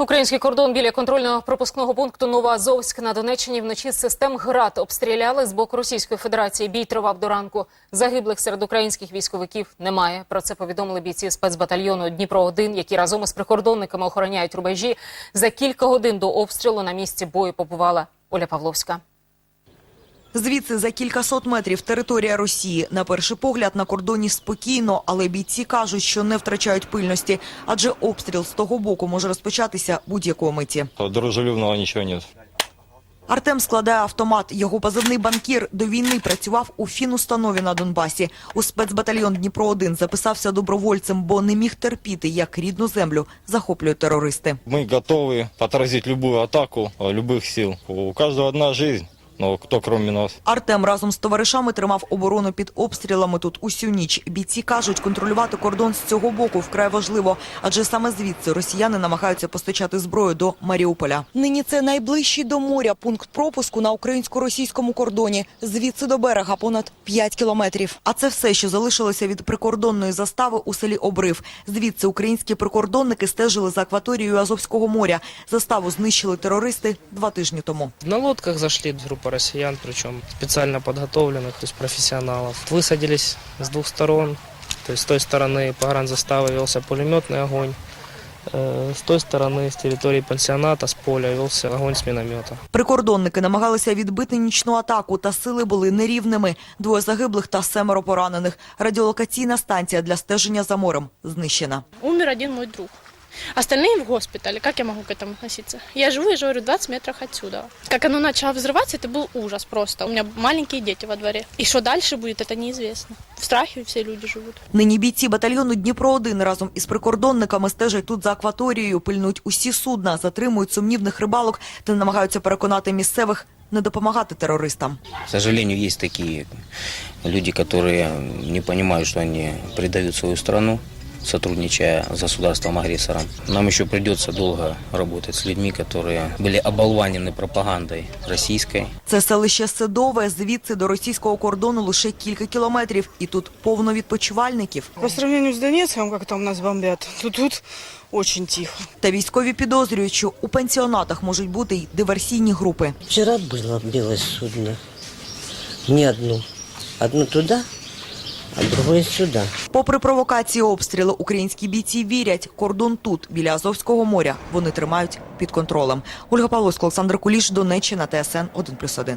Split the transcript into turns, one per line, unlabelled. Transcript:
Український кордон біля контрольного пропускного пункту Новоазовськ на Донеччині вночі систем ГРАД обстріляли з боку Російської Федерації. Бій тривав до ранку. Загиблих серед українських військовиків немає. Про це повідомили бійці спецбатальйону Дніпро 1 які разом із прикордонниками охороняють рубежі. За кілька годин до обстрілу на місці бою побувала Оля Павловська.
Звідси за кількасот метрів територія Росії. На перший погляд на кордоні спокійно, але бійці кажуть, що не втрачають пильності, адже обстріл з того боку може розпочатися будь-якої миті.
Дружелюбного ничего нет.
Артем складає автомат. Його позивний банкір до війни працював у фінустанові на Донбасі. У спецбатальйон Дніпро-1 записався добровольцем, бо не міг терпіти, як рідну землю захоплюють терористи.
Мы готовы отразить любую атаку э, любых сил. У каждого одна жизнь, но кто кроме нас?
Артем разом з товаришами тримав оборону під обстрілами тут усю ніч. Бійці кажуть, контролювати кордон з цього боку вкрай важливо, адже саме звідси росіяни намагаються постачати зброю до Маріуполя. Нині це найближчий до моря пункт пропуску на українсько-російському кордоні. Звідси до берега понад 5 кілометрів. А це все, що залишилося від прикордонної застави у селі Обрив. Звідси українські прикордонники стежили за акваторією Азовського моря. Заставу знищили терористи два тижні тому.
На лодках зашли группа россиян, причем специально подготовленных, то есть профессионалов. Высадились с двух сторон. То есть с той стороны погранзаставы велся пулеметный огонь. Э, С той стороны, с территории пансионата, с поля велся огонь с миномета.
Прикордонники намагалися відбити нічну атаку, та сили були нерівними. Двоє загиблих та семеро поранених. Радіолокаційна станція для стеження за морем знищена.
Умер один мой друг. Остальные в госпитале. Как я могу к этому относиться? Я живу, я же говорю, 20 метров отсюда. Как оно начало взрываться, это был ужас просто. У меня маленькие дети во дворе. И что дальше будет, это неизвестно. В страхе все люди живут.
Нині бійці батальйону Дніпро-1 разом із прикордонниками стежать тут за акваторією, пильнують усі судна, затримують сумнівних рибалок та намагаються переконати місцевих не допомагати терористам.
К сожалению, есть такие люди, которые не понимают, что они предают свою страну, сотрудничая с государством-агрессором. Нам еще придется долго работать с людьми, которые были оболванены пропагандой российской.
Це селище Седове, звідси до російського кордону лише кілька кілометрів, і тут повно відпочивальників.
По сравнению с Донецком, как там нас бомбят, то тут очень тихо.
Та військові підозрюють, що у пансіонатах можуть бути й диверсійні групи.
Вчера было белое судно. Не одно. Одно туда, а другое сюди.
Попри провокації обстрілу, українські бійці вірять, кордон тут, біля Азовського моря, вони тримають під контролем. Ольга Павловська, Олександр Куліш, Донеччина, ТСН 1+,1.